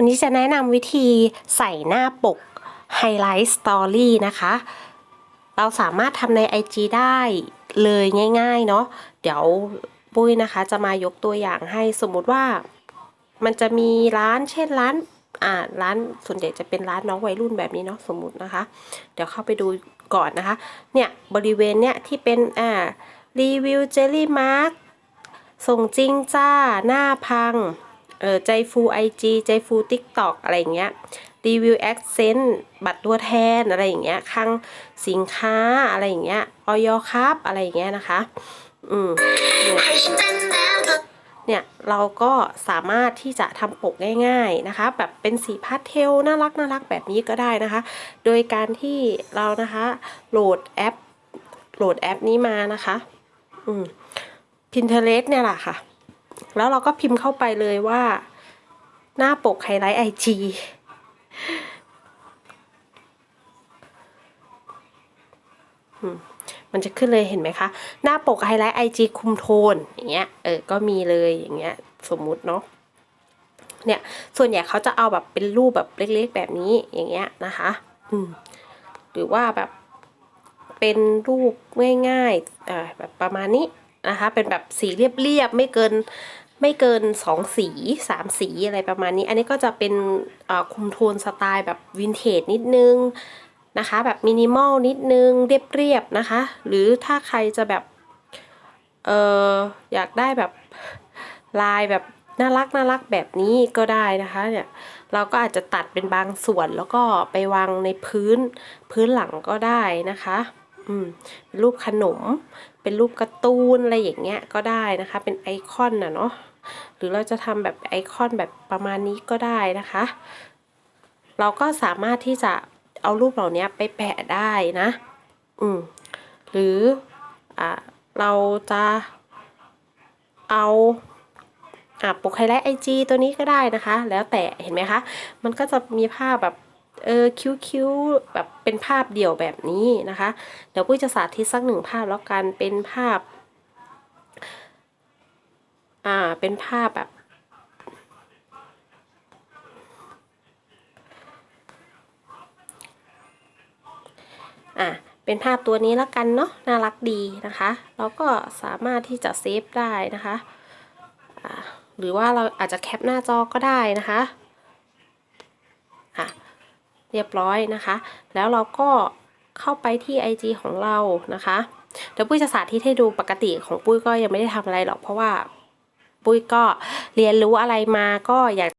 วันนี้จะแนะนำวิธีใส่หน้าปกไฮไลท์สตอรี่นะคะ เราสามารถทำใน IG ได้เลยง่ายๆเนาะเดี๋ยวปุ้ยนะคะจะมายกตัวอย่างให้สมมติว่ามันจะมีร้านเช่นร้านอ่าร้านส่วนใหญ่จะเป็นร้านน้องวัยรุ่นแบบนี้เนาะสมมตินะคะ เดี๋ยวเข้าไปดูก่อนนะคะ เนี่ยบริเวณเนี่ยที่เป็นอ่ารีวิวเจลลี่มาร์กส่งจริงจ้าหน้าพัง เออใจฟูไอจีใจฟูทิกตอกอะไรอย่างเงี้ยรีวิวแอคเซนต์บัตรตัวแทนอะไรอย่างเงี้ยคลังสินค้าอะไรอย่างเงี้ยออยครับอะไรอย่างเงี้ยนะคะ อืมเนี่ยเต้นแล้วเธอเนี่ยเราก็สามารถที่จะทำปกง่ายๆนะคะ แบบเป็นสีพาสเทลน่ารักน่ารักแบบนี้ก็ได้นะคะ โดยการที่เรานะคะโหลดแอป โหลดแอปนี้มานะคะ อืม Pinterest เนี่ยแหละค่ะ แล้วเราก็พิมพ์เข้าไปเลยว่า หน้าปกไฮไลท์ไอจีมันจะขึ้นเลยเห็นไหมคะ หน้าปกไฮไลท์ไอจีคุมโทนอย่างเงี้ยเออก็มีเลยอย่างเงี้ยสมมุติเนาะเนี่ยส่วนใหญ่เขาจะเอาแบบเป็นรูปแบบเล็กๆแบบนี้อย่างเงี้ยนะคะอืมหรือว่าแบบเป็นรูปง่ายๆอ่าแบบประมาณนี้นะคะเป็นแบบสีเรียบๆไม่เกิน ไม่เกินสองสีสามสีอะไรประมาณนี้ อันนี้ก็จะเป็นคุมโทนสไตล์แบบวินเทจนิดนึงนะคะ แบบมินิมอลนิดนึงเรียบๆนะคะ หรือถ้าใครจะแบบเอออยากได้แบบลายแบบน่ารักน่ารักแบบนี้ก็ได้นะคะเนี่ยเราก็อาจจะตัดเป็นบางส่วนแล้วก็ไปวางในพื้นพื้นหลังก็ได้นะคะ อืมเป็นรูปขนม เป็นรูปการ์ตูนอะไรอย่างเงี้ยก็ได้นะคะ เป็นไอคอนนะเนาะหรือเราจะทำแบบไอคอนแบบประมาณนี้ก็ได้นะคะ เราก็สามารถที่จะเอารูปเหล่านี้ไปแปะได้นะ อืมหรืออ่าเราจะเอาอ่าปกไฮไลท์ไอจีตัวนี้ก็ได้นะคะ แล้วแต่เห็นไหมคะ มันก็จะมีภาพแบบ เออคิ้วๆแบบเป็นภาพเดี่ยวแบบนี้นะคะ เดี๋ยวปุ้ยจะสาธิตสักหนึ่งภาพแล้วกันเป็นภาพ อ่าเป็นภาพแบบอะเป็นภาพตัวนี้แล้วกันเนาะน่ารักดีนะคะเราก็สามารถที่จะเซฟได้นะคะ หรือว่าเราอาจจะแคปหน้าจอก็ได้นะคะ เรียบร้อยนะคะ แล้วเราก็เข้าไปที่ IG ของเรานะคะเดี๋ยวปุ้ยจะสาธิตให้ดูปกติของปุ้ยก็ยังไม่ได้ทำอะไรหรอกเพราะว่าปุ้ยก็เรียนรู้อะไรมาก็อยาก